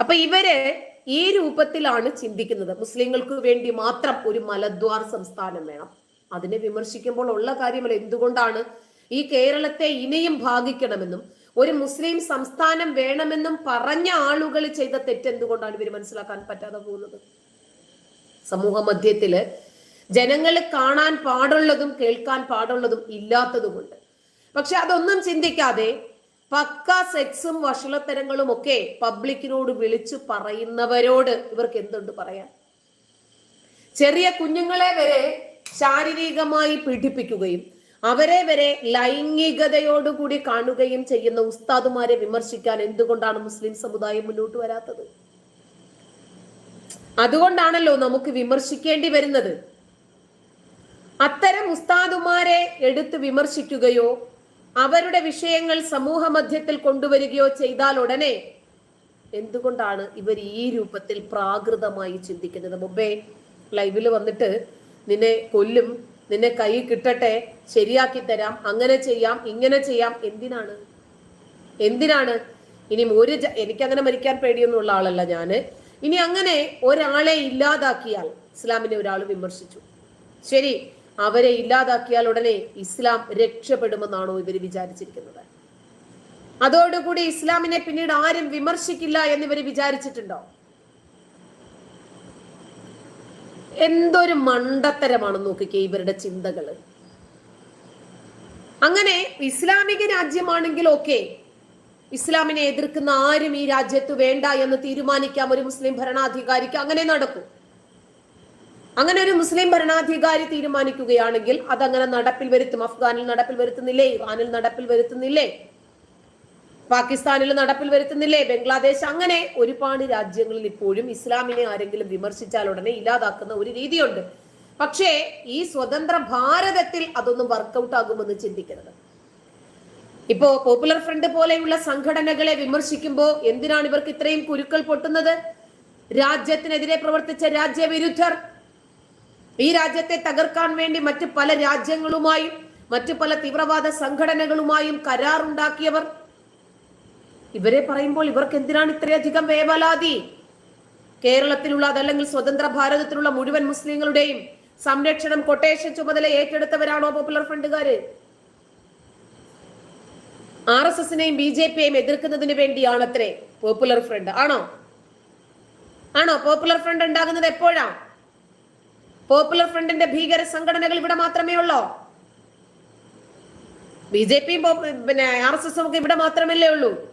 അപ്പൊ ഇവർ ഈ രൂപത്തിലാണ് ചിന്തിക്കുന്നത്. മുസ്ലിങ്ങൾക്ക് വേണ്ടി മാത്രം ഒരു മലദ്വാർ സംസ്ഥാനം വേണം. അതിനെ വിമർശിക്കുമ്പോൾ ഉള്ള കാര്യമല്ല എന്തുകൊണ്ടാണ് ഈ കേരളത്തെ ഇനിയും ഭാഗിക്കണമെന്നും ഒരു മുസ്ലിം സംസ്ഥാനം വേണമെന്നും പറഞ്ഞ ആളുകൾ ചെയ്ത തെറ്റ് എന്തുകൊണ്ടാണ് ഇവർ മനസ്സിലാക്കാൻ പറ്റാതെ പോകുന്നത്? സമൂഹ മധ്യത്തിൽ ജനങ്ങൾ കാണാൻ പാടുള്ളതും കേൾക്കാൻ പാടുള്ളതും ഇല്ലാത്തതുകൊണ്ട് പക്ഷെ അതൊന്നും ചിന്തിക്കാതെ പക്ക സെക്സും വഷളത്തരങ്ങളും ഒക്കെ പബ്ലിക്കിനോട് വിളിച്ചു പറയുന്നവരോട് ഇവർക്ക് എന്തുണ്ട് പറയാൻ? ചെറിയ കുഞ്ഞുങ്ങളെ വരെ ശാരീരികമായി പീഡിപ്പിക്കുകയും അവരെ വരെ ലൈംഗികതയോടുകൂടി കാണുകയും ചെയ്യുന്ന ഉസ്താദുമാരെ വിമർശിക്കാൻ എന്തുകൊണ്ടാണ് മുസ്ലിം സമുദായം മുന്നോട്ട് വരാത്തത്? അതുകൊണ്ടാണല്ലോ നമുക്ക് വിമർശിക്കേണ്ടി വരുന്നത്. അത്തരം ഉസ്താദുമാരെ എടുത്ത് വിമർശിക്കുകയോ അവരുടെ വിഷയങ്ങൾ സമൂഹ മധ്യത്തിൽ കൊണ്ടുവരികയോ ചെയ്താൽ ഉടനെ എന്തുകൊണ്ടാണ് ഇവർ ഈ രൂപത്തിൽ പ്രാകൃതമായി ചിന്തിക്കുന്നത്? മുമ്പേ ലൈവിൽ വന്നിട്ട് നിന്നെ കൊല്ലും നിന്നെ കൈ കിട്ടട്ടെ ശരിയാക്കി തരാം അങ്ങനെ ചെയ്യാം ഇങ്ങനെ ചെയ്യാം എന്തിനാണ്? എന്തിനാണ്? ഇനി ഒരു എനിക്കങ്ങനെ മരിക്കാൻ പേടിയൊന്നുമുള്ള ആളല്ല ഞാൻ. ഇനി അങ്ങനെ ഒരാളെ ഇല്ലാതാക്കിയാൽ ഇസ്ലാമിനെ ഒരാൾ വിമർശിച്ചു. ശരി അവരെ ഇല്ലാതാക്കിയാൽ ഉടനെ ഇസ്ലാം രക്ഷപ്പെടുമെന്നാണോ ഇവർ വിചാരിച്ചിരിക്കുന്നത്? അതോടുകൂടി ഇസ്ലാമിനെ പിന്നീട് ആരും വിമർശിക്കില്ല എന്നിവർ വിചാരിച്ചിട്ടുണ്ടോ? എന്തൊരു മണ്ടത്തരമാണ് നോക്കിക്കേ ഇവരുടെ ചിന്തകൾ അങ്ങനെ ഇസ്ലാമിക രാജ്യമാണെങ്കിൽ ഓക്കെ ഇസ്ലാമിനെ എതിർക്കുന്ന ആരും ഈ രാജ്യത്ത് വേണ്ട എന്ന് തീരുമാനിക്കാം. ഒരു മുസ്ലിം ഭരണാധികാരിക്ക് അങ്ങനെ നടക്കും. അങ്ങനെ ഒരു മുസ്ലിം ഭരണാധികാരി തീരുമാനിക്കുകയാണെങ്കിൽ അതങ്ങനെ നടപ്പിൽ വരുത്തും. അഫ്ഗാനിൽ നടപ്പിൽ വരുത്തുന്നില്ലേ? ഇറാനിൽ നടപ്പിൽ വരുത്തുന്നില്ലേ? പാകിസ്ഥാനിൽ നടപ്പിൽ വരുത്തുന്നില്ലേ? ബംഗ്ലാദേശ് അങ്ങനെ ഒരുപാട് രാജ്യങ്ങളിൽ ഇപ്പോഴും ഇസ്ലാമിനെ ആരെങ്കിലും വിമർശിച്ചാൽ ഉടനെ ഇല്ലാതാക്കുന്ന ഒരു രീതിയുണ്ട്. പക്ഷേ ഈ സ്വതന്ത്ര ഭാരതത്തിൽ അതൊന്നും വർക്കൗട്ട് ആകുമെന്ന് ചിന്തിക്കരുത്. ഇപ്പോ പോപ്പുലർ ഫ്രണ്ട് പോലെയുള്ള സംഘടനകളെ വിമർശിക്കുമ്പോൾ എന്തിനാണ് ഇവർക്ക് ഇത്രയും കുരുക്കൾ പൊട്ടുന്നത്? രാജ്യത്തിനെതിരെ പ്രവർത്തിച്ച രാജ്യവിരുദ്ധർ ഈ രാജ്യത്തെ തകർക്കാൻ വേണ്ടി മറ്റ് പല രാജ്യങ്ങളുമായും മറ്റു പല തീവ്രവാദ സംഘടനകളുമായും കരാറുണ്ടാക്കിയവർ. ഇവരെ പറയുമ്പോൾ ഇവർക്ക് എന്തിനാണ് ഇത്രയധികം വേവലാതി? കേരളത്തിലുള്ള അതല്ലെങ്കിൽ സ്വതന്ത്ര ഭാരതത്തിലുള്ള മുഴുവൻ മുസ്ലിങ്ങളുടെയും സംരക്ഷണം കൊട്ടേഷൻ ചുമതല ഏറ്റെടുത്തവരാണോ പോപ്പുലർ ഫ്രണ്ടുകാര്? ആർ എസ് എസിനെയും ബി ജെ പിയെയും എതിർക്കുന്നതിന് വേണ്ടിയാണത്രേ പോപ്പുലർ ഫ്രണ്ട് ആണോ? ആണോ? പോപ്പുലർ ഫ്രണ്ട് ഉണ്ടാകുന്നത് എപ്പോഴാ? പോപ്പുലർ ഫ്രണ്ടിന്റെ ഭീകര സംഘടനകൾ ഇവിടെ മാത്രമേ ഉള്ളോ? ബി ജെ പിന്നെ ആർ എസ് എസും ഒക്കെ ഇവിടെ മാത്രമല്ലേ ഉള്ളൂ.